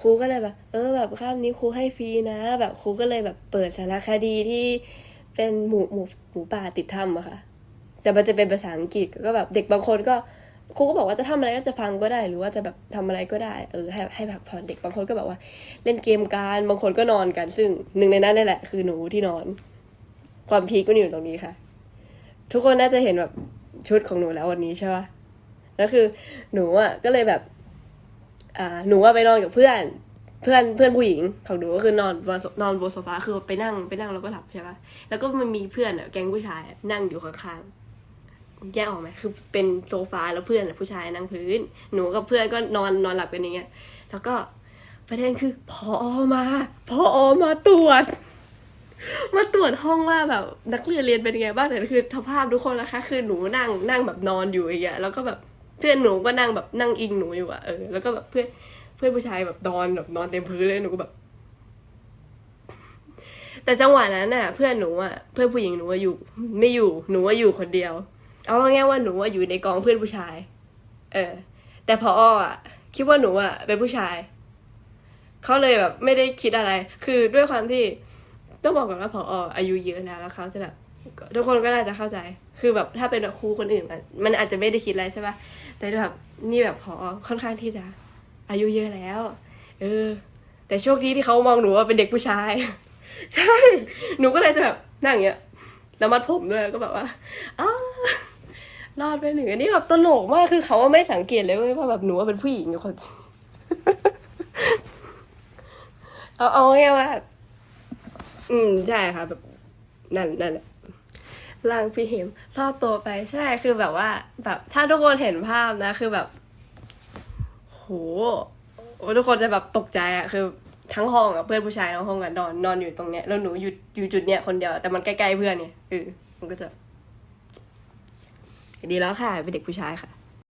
ครูก็เลยแบบ เออแบบคาบนี้ครูให้ฟรีนะ แบบครูก็เลยแบบเปิดสารคดีที่เป็นหมูหมูหมูป่าติดถ้ำอะค่ะ แต่มันจะเป็นภาษาอังกฤษก็แบบเด็กบางคนก็ครูก็บอกว่าจะทำอะไรก็จะฟังก็ได้ หรือว่าจะแบบทำอะไรก็ได้เออให้ให้พักผ่อนเด็กบางคนก็แบบว่า เล่นเกมกันบางคนก็นอนกัน ซึ่งหนึ่งในนั้นนี่แหละ คือหนูที่นอน ความพีคก็อยู่ตรงนี้ค่ะ ทุกคนน่าจะเห็นแบบชุดของหนูแล้ววันนี้ใช่ปะแล้วคือหนูอะก็เลยแบบ อ่าหนูว่าไปนอนกับเพื่อน เพื่อนเพื่อนผู้หญิงของหนูก็คือนอนบนโซนอนบนโซฟาคือไปนั่งไปนั่งแล้วก็หลับใช่ปะแล้วก็มันมีเพื่อนอะแก๊งผู้ชายนั่งอยู่ข้างๆแยกออกไหมคือเป็นโซฟาแล้วเพื่อนผู้ชายนั่งพื้น หนูกับเพื่อนก็นอนนอนหลับกันอย่างเงี้ย แล้วก็ประเด็นคือพอมาพอมาตรวจมาตรวจห้องว่าแบบนักเรียนเรียนเป็นยังไงบ้างแต่คือสภาพทุกคนนะคะ คือหนูนั่งนั่งแบบนอนอยู่อย่างเงี้ยแล้วก็แบบ เพื่อนหนูก็นั่งแบบนั่งอิงหนูอยู่อะเออแล้วก็แบบเพื่อนเพื่อนผู้ชายแบบนอนแบบนอนเต็มพื้นเลยหนูก็แบบ แต่จังหวะนั้นน่ะ เพื่อนหนูอะเพื่อนผู้หญิงหนูอะอยู่ ไม่อยู่หนูว่าอยู่คนเดียว เอาง่ายว่าหนูว่าอยู่ในกองเพื่อนผู้ชาย เออ แต่พออะคิดว่าหนูอะเป็นผู้ชายเขาเลยแบบไม่ได้คิดอะไร คือด้วยความที่ต้องบอกก่อนว่าพออายุเยอะแล้วแล้วเขาจะแบบ ทุกคนก็น่าจะเข้าใจ คือแบบถ้าเป็นแบบครูคนอื่น มันอาจจะไม่ได้คิดอะไรใช่ปะแต่แบบนี่แบบพอค่อนข้างที่จะอายุเยอะแล้ว เออ แต่โชคดีที่เขามองหนูว่าเป็นเด็กผู้ชาย ใช่ หนูก็เลยจะแบบนั่งอย่างเงี้ย แล้วมัดผมด้วยก็แบบว่าอ้ารอดไปหนึ่งอันนี้แบบตลกมาก คือเขาว่าไม่สังเกตเลยว่าแบบหนูว่าเป็นผู้หญิงอยู่คนเอาเอาง่ว่า อืม ใช่ค่ะแบบนั่นนั่นแหละ ล่างพีเห็มรอบตัวไปใช่คือแบบว่า แบบถ้าทุกคนเห็นภาพนะ คือแบบโหทุกคนจะแบบตกใจอะคือทั้งห้องอะเพื่อนผู้ชายทั้งห้องอะนอนนอนอยู่ตรงเนี้ยแล้วหนูอยู่อยู่จุดเนี้ยคนเดียวแต่มันใกล้ๆเพื่อนเนี่ยเออมันก็จะ ดีแล้วค่ะเป็นเด็กผู้ชายค่ะ